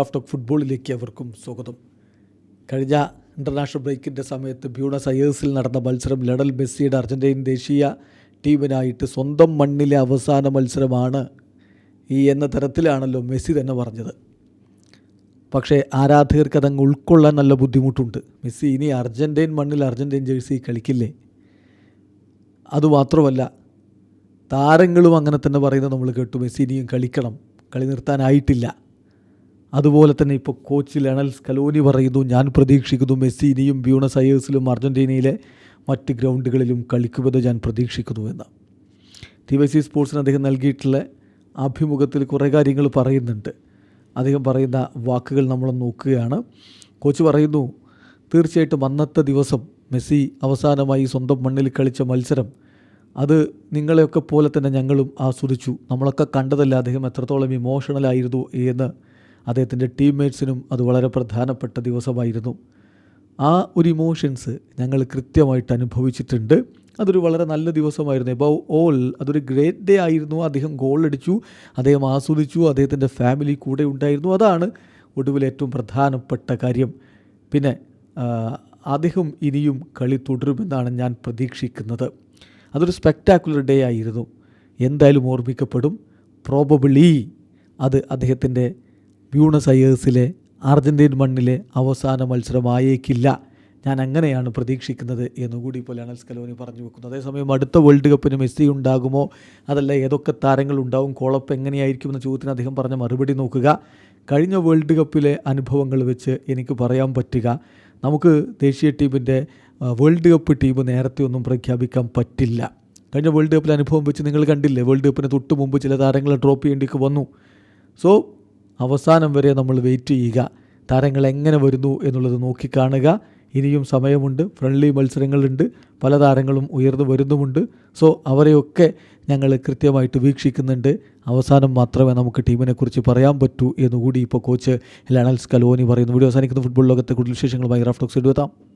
Of ഫുട്ബോളിലേക്ക് അവർക്കും സ്വാഗതം. കഴിഞ്ഞ ഇന്റർനാഷണൽ ബ്രേക്കിന്റെ സമയത്ത് ബ്യൂണസ് അയേഴ്സിൽ നടന്ന മത്സരം ലഡൽ മെസ്സിയുടെ അർജന്റീൻ ദേശീയ ടീമിനായിട്ട് സ്വന്തം മണ്ണിലെ അവസാന മത്സരമാണ് ഈ എന്ന തരത്തിലാണല്ലോ മെസ്സി തന്നെ പറഞ്ഞത്. പക്ഷേ ആരാധകർക്ക് അതങ്ങ് ഉൾക്കൊള്ളാൻ നല്ല ബുദ്ധിമുട്ടുണ്ട്. മെസ്സി ഇനി അർജന്റീൻ മണ്ണിൽ അർജന്റീൻ ജേഴ്സി കളിക്കില്ലേ? അതുമാത്രമല്ല താരങ്ങളും അങ്ങനെ തന്നെ പറയുന്നത് നമ്മൾ കേട്ടു. മെസ്സി ഇനിയും കളിക്കണം. കളി നിർത്താനായിട്ടില്ല. അതുപോലെ തന്നെ ഇപ്പോൾ കോച്ച് ലണൽ സ്കലോനി പറയുന്നു ഞാൻ പ്രതീക്ഷിക്കുന്നു മെസ്സി ഇനിയും ബ്യൂണസ് അയേഴ്സിലും അർജന്റീനയിലെ മറ്റ് ഗ്രൗണ്ടുകളിലും കളിക്കുമെന്ന് ഞാൻ പ്രതീക്ഷിക്കുന്നു എന്ന്. ടി വൈ സി സ്പോർട്സിന് അദ്ദേഹം നൽകിയിട്ടുള്ള അഭിമുഖത്തിൽ കുറേ കാര്യങ്ങൾ പറയുന്നുണ്ട്. അദ്ദേഹം പറയുന്ന വാക്കുകൾ നമ്മൾ നോക്കുകയാണ്. കോച്ച് പറയുന്നു തീർച്ചയായിട്ടും അന്നത്തെ ദിവസം മെസ്സി അവസാനമായി സ്വന്തം മണ്ണിൽ കളിച്ച മത്സരം അത് നിങ്ങളെയൊക്കെ പോലെ തന്നെ ഞങ്ങളും ആസ്വദിച്ചു. നമ്മളൊക്കെ കണ്ടതല്ല അദ്ദേഹം എത്രത്തോളം ഇമോഷണലായിരുന്നു എന്ന് അദ്ദേഹത്തിന്റെ ടീംമേറ്റ്സിനും അത് വളരെ പ്രധാനപ്പെട്ട ദിവസമായിരുന്നു. ആ ഒരു ഇമോഷൻസ് ഞങ്ങൾ കൃത്യമായിട്ട് അനുഭവിച്ചിട്ടുണ്ട്. അതൊരു വളരെ നല്ല ദിവസമായിരുന്നു. എബൗ ഓൾ അതൊരു ഗ്രേറ്റ് ഡേ ആയിരുന്നു. അദ്ദേഹം ഗോൾ അടിച്ചു അദ്ദേഹം ആസ്വദിച്ചു അദ്ദേഹത്തിന്റെ ഫാമിലി കൂടെ ഉണ്ടായിരുന്നു. അതാണ് ഒടുവിൽ ഏറ്റവും പ്രധാനപ്പെട്ട കാര്യം. പിന്നെ അദ്ദേഹം ഇനിയും കളി തുടരുമെന്നാണ് ഞാൻ പ്രതീക്ഷിക്കുന്നത്. അതൊരു സ്പെക്ടാക്കുലർ ഡേ ആയിരുന്നു. എന്തായാലും ഓർമ്മിക്കപ്പെടും. പ്രോബബിളി അത് അദ്ദേഹത്തിന്റെ ബ്യൂണസ് അയേഴ്സിലെ അർജന്റീൻ മണ്ണിലെ അവസാന മത്സരമായേക്കില്ല. ഞാൻ അങ്ങനെയാണ് പ്രതീക്ഷിക്കുന്നത് എന്നുകൂടി ഇപ്പോൾ ലണൽ സ്കലോനി പറഞ്ഞു വെക്കുന്നു അതേസമയം അടുത്ത വേൾഡ് കപ്പിന് മെസ്സി ഉണ്ടാകുമോ? അതല്ല ഏതൊക്കെ താരങ്ങൾ ഉണ്ടാവും? കോളപ്പ് എങ്ങനെയായിരിക്കും എന്ന ചോദ്യത്തിന് അദ്ദേഹം പറഞ്ഞ മറുപടി നോക്കുക. കഴിഞ്ഞ വേൾഡ് കപ്പിലെ അനുഭവങ്ങൾ വെച്ച് എനിക്ക് പറയാൻ പറ്റുക. നമുക്ക് ദേശീയ ടീമിന്റെ വേൾഡ് കപ്പ് ടീം നേരത്തെ ഒന്നും പ്രഖ്യാപിക്കാൻ പറ്റില്ല. കഴിഞ്ഞ വേൾഡ് കപ്പിലെ അനുഭവം വെച്ച് നിങ്ങൾ കണ്ടില്ലേ? വേൾഡ് കപ്പിന് തൊട്ട് മുമ്പ് ചില താരങ്ങളെ ഡ്രോപ്പ് ചെയ്യേണ്ടിക്ക് വന്നു. സോ അവസാനം വരെ നമ്മൾ വെയിറ്റ് ചെയ്യുക. താരങ്ങൾ എങ്ങനെ വരുന്നു എന്നുള്ളത് നോക്കിക്കാണുക ഇനിയും സമയമുണ്ട്. ഫ്രണ്ട്ലി മത്സരങ്ങളുണ്ട്. പല താരങ്ങളും ഉയർന്നു വരുന്നുമുണ്ട്. സോ അവരെയൊക്കെ ഞങ്ങൾ കൃത്യമായിട്ട് വീക്ഷിക്കുന്നുണ്ട്. അവസാനം മാത്രമേ നമുക്ക് ടീമിനെക്കുറിച്ച് പറയാൻ പറ്റൂ എന്നുകൂടി ഇപ്പോൾ കോച്ച് ലണൽസ് കലോനി പറയുന്നു. വീഡിയോ അവസാനിക്കുന്ന. ഫുട്ബോൾ ലോകത്തെ കൂടുതൽ വിശേഷങ്ങളുമായി റാഫ്റ്റോക്സ് എടുത്താം